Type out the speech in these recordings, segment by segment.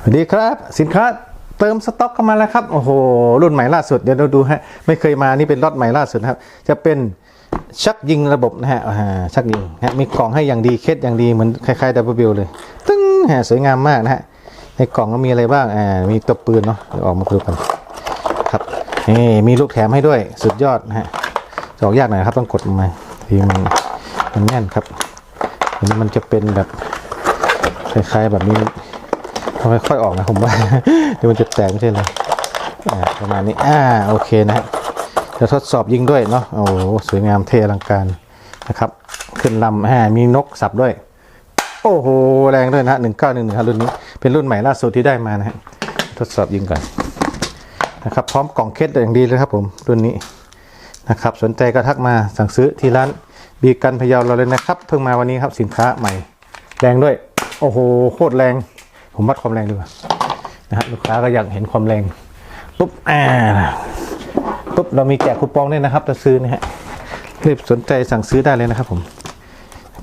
สวัสดีครับสินค้าเติมสต็อกเข้ามาแล้วครับ โอ้โห รุ่นใหม่ล่าสุดเดี๋ยวเราดูฮะไม่เคยมานี่เป็นรถใหม่ล่าสุดครับ จะเป็นชักยิงระบบนะฮะชักยิงฮะมีกล่องให้อย่างดีเคสอย่างดีเหมือนคล้ายๆดับเบิลเลยตึ้งฮะสวยงามมากนะฮะในกล่องก็มีอะไรบ้างอ่ามีตัวปืนเนาะเดี๋ยวออกมาดูกันครับนี่มีลูกแถมให้ด้วยสุดยอดนะฮะจะออกยากหน่อยครับต้องกดมาทีมันมันแน่นครับอันนี้มันจะเป็นแบบคล้ายๆแบบนี้ ค่อยออกนะผมว่าเดี๋ยวมันจะแตกไม่ใช่เลยประมาณนี้อ่าโอเคนะฮะจะทดสอบยิงด้วยเนาะโอ้สวยงามเทอลังการนะครับ ขึ้นลำอ่ามีนกสับด้วย โอ้โหแรงด้วยนะหนึ่งเก้าหนึ่งหนึ่งรุ่นนี้เป็นรุ่นใหม่ล่าสุดที่ได้มานะฮะทดสอบยิงก่อนนะครับ พร้อมกล่องเคสอย่างดีเลยครับผมรุ่นนี้นะครับ สนใจก็ทักมาสั่งซื้อที่ร้านบีกันพะเยาเราเลยนะครับ เพิ่งมาวันนี้ครับสินค้าใหม่ แรงด้วย โอ้โหโคตรแรง ผมวัดความแรงดีกว่านะฮะลูกค้าก็อยากเห็นความแรงปุ๊บอ่าปุ๊บเรามีแจกคูปองด้วยนะครับจะซื้อนะฮะรีบสนใจสั่งซื้อได้เลยนะครับผม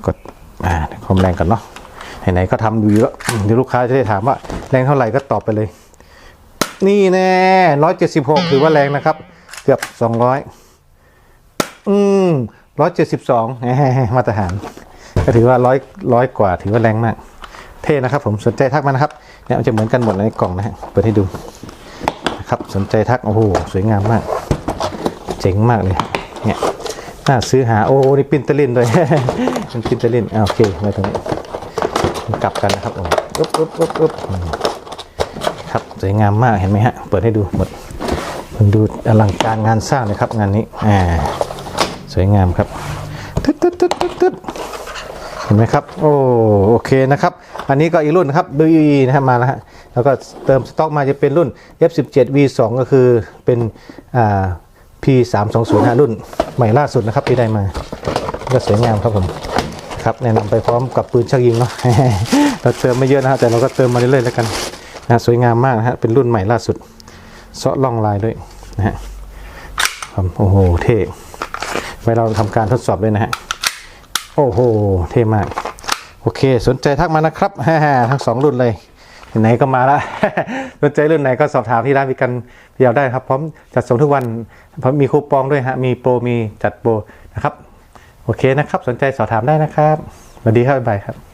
กดอ่าความแรงก่อนเนาะไหนๆก็ทำดูเยอะอืมเดี๋ยวลูกค้าจะได้ถามว่าแรงเท่าไหร่ก็ตอบไปเลย นี่แน่ร้อยเจ็ดสิบหกถือว่าแรงนะครับ เกือบสองร้อยอืมร้อยเจ็ดสิบสองมาตรฐาน ก็ถือว่าร้อยร้อยกว่าถือว่าแรงมาก เท่นะครับผมสนใจทักมานะครับเนี่ยมันจะเหมือนกันหมดในกล่องนะฮะเปิดให้ดูนะครับสนใจทักโอ้โหสวยงามมาก เจ๋งมากเลยเนี่ยน่าซื้อหาโอ้โหนี่ปรินเตอร์ลินด้วยเป็นปรินเตอร์ลินอ่าโอเคไว้ตรงนี้กลับกันนะครับผมอุ๊บอุ๊บอุ๊บอุ๊บครับสวยงามมากเห็นไหมฮะเปิดให้ดูหมดมันดูอลังการงานสร้างเลยครับงานนี้อ่าสวยงามครับตึ๊ดตึ๊ดตึ๊ดตึ๊ด ห็นไหมครับ โอ้โอเคนะครับ อันนี้ก็อีกรุ่นนะครับดูนะครับมาแล้วฮะแล้วก็เติมสต็อกมาจะเป็นรุ่น F17 V2 ก็คือเป็นอ่า P320 ฮะรุ่นใหม่ล่าสุดนะครับที่ได้มาก็สวยงามครับผมครับแนะนำไปพร้อมกับปืนชักยิงเนาะเราเติมไม่เยอะนะฮะแต่เราก็เติมมาเรื่อยๆแล้วกันนะสวยงามมากนะฮะเป็นรุ่นใหม่ล่าสุดเซาะล่องลายด้วยนะฮะโอ้โหเท่ไว้เราทำการทดสอบด้วยนะฮะ อ้โห เท่มาก โอเค สนใจทักมานะครับทั้งสองรุ่นเลย ไหนก็มาละสนใจรุ่นไหนก็สอบถามที่ร้านวิกันพยาวได้ครับ พร้อมจัดส่งทุกวันพร้อมมีคูปองด้วยฮะ มีโปร มีจัดโปรนะครับ โอเคนะครับ สนใจสอบถามได้นะครับสวัสดีครับบ๊ายบายครับ